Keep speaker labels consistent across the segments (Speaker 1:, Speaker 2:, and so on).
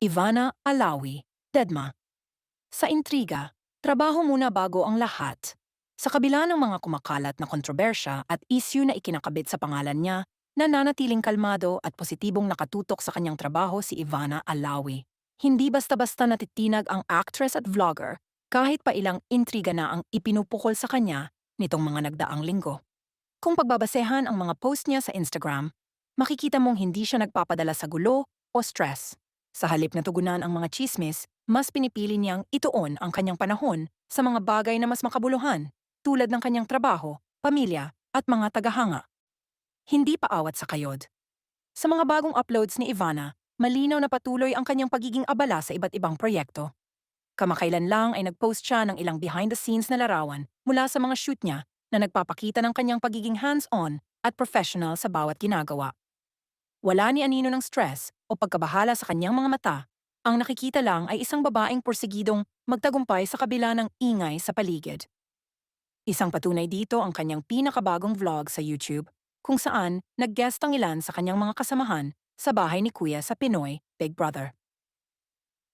Speaker 1: Ivana Alawi, Dedma. Sa intriga, trabaho muna bago ang lahat. Sa kabila ng mga kumakalat na kontrobersya at issue na ikinakabit sa pangalan niya, nananatiling kalmado at positibong nakatutok sa kanyang trabaho si Ivana Alawi. Hindi basta-basta natitinag ang actress at vlogger kahit pa ilang intriga na ang ipinupukol sa kanya nitong mga nagdaang linggo. Kung pagbabasehan ang mga post niya sa Instagram, makikita mong hindi siya nagpapadala sa gulo o stress. Sa halip na tugunan ang mga chismis, mas pinipili niyang ituon ang kanyang panahon sa mga bagay na mas makabuluhan, tulad ng kanyang trabaho, pamilya, at mga tagahanga. Hindi paawat sa kayod. Sa mga bagong uploads ni Ivana, malinaw na patuloy ang kanyang pagiging abala sa iba't ibang proyekto. Kamakailan lang ay nagpost siya ng ilang behind-the-scenes na larawan mula sa mga shoot niya na nagpapakita ng kanyang pagiging hands-on at professional sa bawat ginagawa. Wala ni anino ng stress o pagkabahala sa kanyang mga mata. Ang nakikita lang ay isang babaeng porsigidong magtagumpay sa kabila ng ingay sa paligid. Isang patunay dito ang kanyang pinakabagong vlog sa YouTube kung saan nag-guest ang ilan sa kanyang mga kasamahan sa bahay ni Kuya sa Pinoy Big Brother.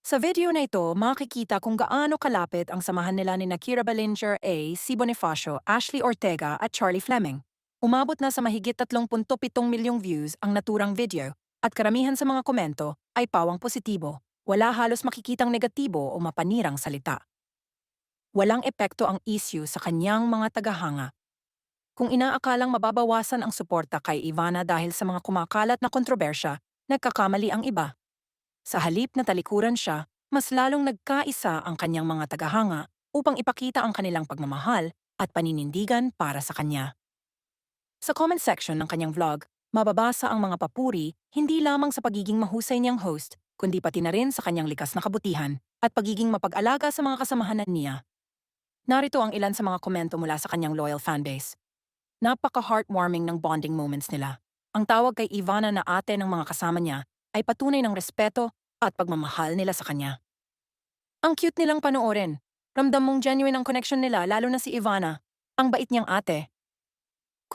Speaker 1: Sa video na ito, makikita kung gaano kalapit ang samahan nila ni Nakira Ballinger A, si Bonifacio, Ashley Ortega at Charlie Fleming. Umabot na sa mahigit 37 milyong views ang naturang video at karamihan sa mga komento ay pawang positibo. Wala halos makikitang negatibo o mapanirang salita. Walang epekto ang issue sa kanyang mga tagahanga. Kung inaakalang mababawasan ang suporta kay Ivana dahil sa mga kumakalat na kontrobersya, nagkakamali ang iba. Sa halip na talikuran siya, mas lalong nagkaisa ang kanyang mga tagahanga upang ipakita ang kanilang pagmamahal at paninindigan para sa kanya. Sa comment section ng kanyang vlog, mababasa ang mga papuri hindi lamang sa pagiging mahusay niyang host, kundi pati na rin sa kanyang likas na kabutihan at pagiging mapag-alaga sa mga kasamahan niya. Narito ang ilan sa mga komento mula sa kanyang loyal fanbase. Napaka-heartwarming ng bonding moments nila. Ang tawag kay Ivana na ate ng mga kasama niya ay patunay ng respeto at pagmamahal nila sa kanya. Ang cute nilang panoorin. Ramdam mong genuine ang connection nila lalo na si Ivana. Ang bait niyang ate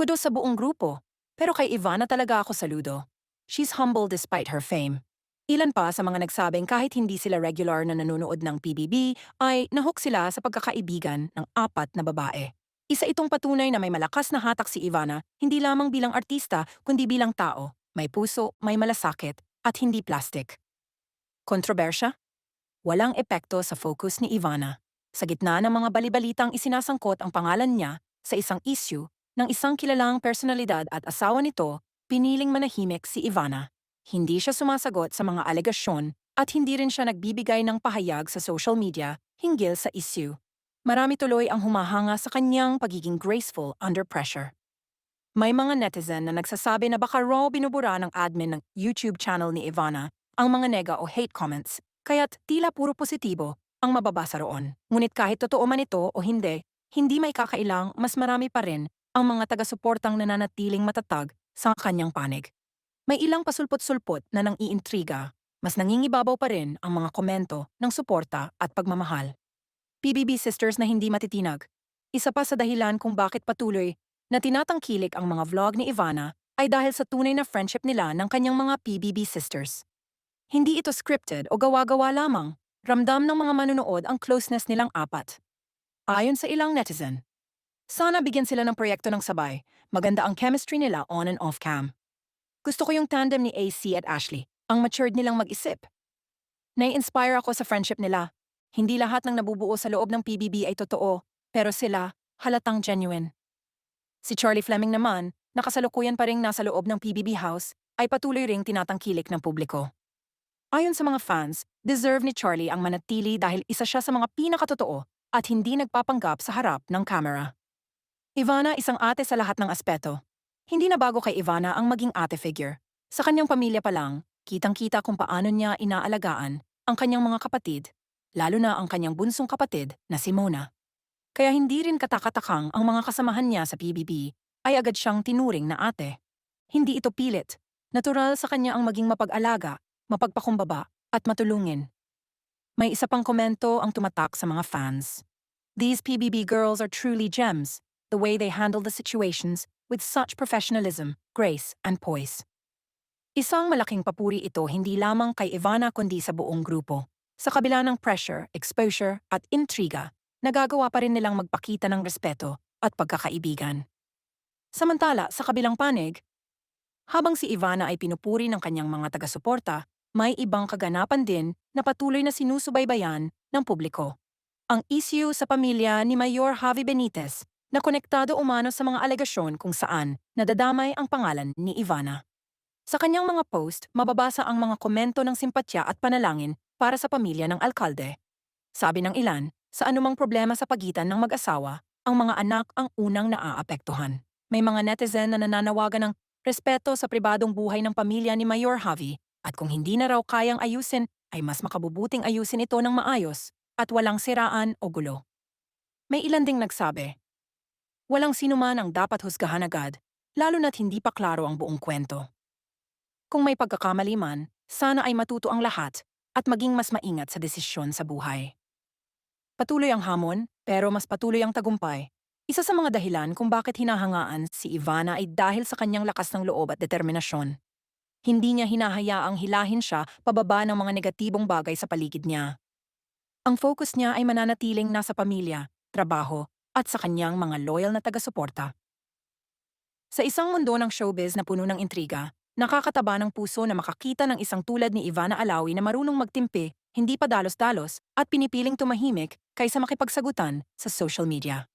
Speaker 1: Kudos sa buong grupo. Pero kay Ivana talaga ako saludo. She's humble despite her fame. Ilan pa sa mga nagsabing kahit hindi sila regular na nanonood ng PBB ay nahook sila sa pagkakaibigan ng apat na babae. Isa itong patunay na may malakas na hatak si Ivana hindi lamang bilang artista kundi bilang tao, may puso, may malasakit, at hindi plastic. Kontrobersya? Walang epekto sa focus ni Ivana. Sa gitna ng mga balibalitang isinasangkot ang pangalan niya sa isang issue, ng isang kilalang personalidad at asawa nito, piniling manahimik si Ivana. Hindi siya sumasagot sa mga alegasyon at hindi rin siya nagbibigay ng pahayag sa social media hinggil sa issue. Marami tuloy ang humahanga sa kanyang pagiging graceful under pressure. May mga netizen na nagsasabi na baka raw binubura ng admin ng YouTube channel ni Ivana ang mga nega o hate comments, kaya't tila puro positibo ang mababasa roon. Ngunit kahit totoo man ito o hindi, hindi may kakailang mas marami pa rin ang mga taga-suportang nananatiling matatag sa kanyang panig. May ilang pasulpot-sulpot na nang iintriga, mas nangingibabaw pa rin ang mga komento ng suporta at pagmamahal. PBB sisters na hindi matitinag. Isa pa sa dahilan kung bakit patuloy na tinatangkilik ang mga vlog ni Ivana ay dahil sa tunay na friendship nila ng kanyang mga PBB sisters. Hindi ito scripted o gawa-gawa lamang. Ramdam ng mga manunood ang closeness nilang apat. Ayon sa ilang netizen, sana bigyan sila ng proyekto ng sabay. Maganda ang chemistry nila on and off cam. Gusto ko yung tandem ni AC at Ashley. Ang matured nilang mag-isip. Nai-inspire ako sa friendship nila. Hindi lahat ng nabubuo sa loob ng PBB ay totoo, pero sila halatang genuine. Si Charlie Fleming naman, nakasalukuyan pa rin nasa loob ng PBB house, ay patuloy ring tinatangkilik ng publiko. Ayon sa mga fans, deserve ni Charlie ang manatili dahil isa siya sa mga pinakatotoo at hindi nagpapanggap sa harap ng camera. Ivana isang ate sa lahat ng aspeto. Hindi na bago kay Ivana ang maging ate figure. Sa kanyang pamilya pa lang, kitang-kita kung paano niya inaalagaan ang kanyang mga kapatid, lalo na ang kanyang bunsong kapatid na si Mona. Kaya hindi rin katakatakang ang mga kasamahan niya sa PBB ay agad siyang tinuring na ate. Hindi ito pilit. Natural sa kanya ang maging mapag-alaga, mapagpakumbaba, at matulungin. May isa pang komento ang tumatak sa mga fans. These PBB girls are truly gems the way they handle the situations with such professionalism, grace, and poise. Isang malaking papuri ito hindi lamang kay Ivana kundi sa buong grupo. Sa kabila ng pressure, exposure at intriga, nagagawa pa rin nilang magpakita ng respeto at pagkakaibigan. Samantala, sa kabilang panig, habang si Ivana ay pinupuri ng kanyang mga taga-suporta, may ibang kaganapan din na patuloy na sinusubaybayan ng publiko. Ang issue sa pamilya ni Mayor Javi Benitez na konektado umano sa mga alegasyon kung saan nadadamay ang pangalan ni Ivana. Sa kanyang mga post, mababasa ang mga komento ng simpatya at panalangin para sa pamilya ng alkalde. Sabi ng ilan, sa anumang problema sa pagitan ng mag-asawa, ang mga anak ang unang naaapektuhan. May mga netizen na nananawagan ng respeto sa pribadong buhay ng pamilya ni Mayor Javi at kung hindi na raw kayang ayusin, ay mas makabubuting ayusin ito ng maayos at walang siraan o gulo. May ilan ding nagsabi, Walang sinuman ang dapat husgahan agad, lalo na't hindi pa klaro ang buong kwento. Kung may pagkakamali man, sana ay matuto ang lahat at maging mas maingat sa desisyon sa buhay. Patuloy ang hamon, pero mas patuloy ang tagumpay. Isa sa mga dahilan kung bakit hinahangaan si Ivana ay dahil sa kanyang lakas ng loob at determinasyon. Hindi niya hinahayaang hilahin siya pababa ng mga negatibong bagay sa paligid niya. Ang focus niya ay mananatiling nasa pamilya, trabaho, at sa kanyang mga loyal na taga-suporta. Sa isang mundo ng showbiz na puno ng intriga, nakakataba ng puso na makakita ng isang tulad ni Ivana Alawi na marunong magtimpi, hindi pa dalos-dalos, at pinipiling tumahimik kaysa makipagsagutan sa social media.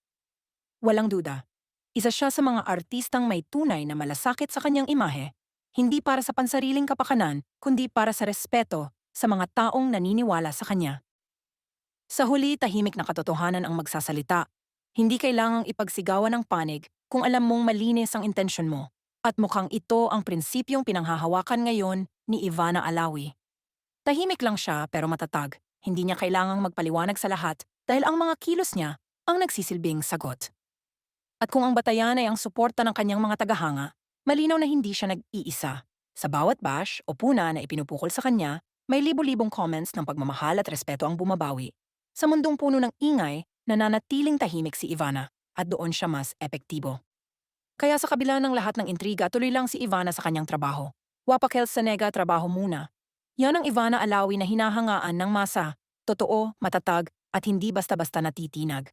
Speaker 1: Walang duda, isa siya sa mga artistang may tunay na malasakit sa kanyang imahe, hindi para sa pansariling kapakanan, kundi para sa respeto sa mga taong naniniwala sa kanya. Sa huli, tahimik na katotohanan ang magsasalita. Hindi kailangang ipagsigawan ng panig kung alam mong malinis ang intensyon mo. At mukhang ito ang prinsipyong pinanghahawakan ngayon ni Ivana Alawi. Tahimik lang siya pero matatag. Hindi niya kailangang magpaliwanag sa lahat dahil ang mga kilos niya ang nagsisilbing sagot. At kung ang batayan ay ang suporta ng kanyang mga tagahanga, malinaw na hindi siya nag-iisa. Sa bawat bash o puna na ipinupukol sa kanya, may libo-libong comments ng pagmamahal at respeto ang bumabawi. Sa mundong puno ng ingay, nananatiling tahimik si Ivana at doon siya mas epektibo. Kaya sa kabila ng lahat ng intriga, tuloy lang si Ivana sa kanyang trabaho. Wapakel sa nega, trabaho muna. Yan ang Ivana Alawi na hinahangaan ng masa. Totoo, matatag, at hindi basta-basta natitinag.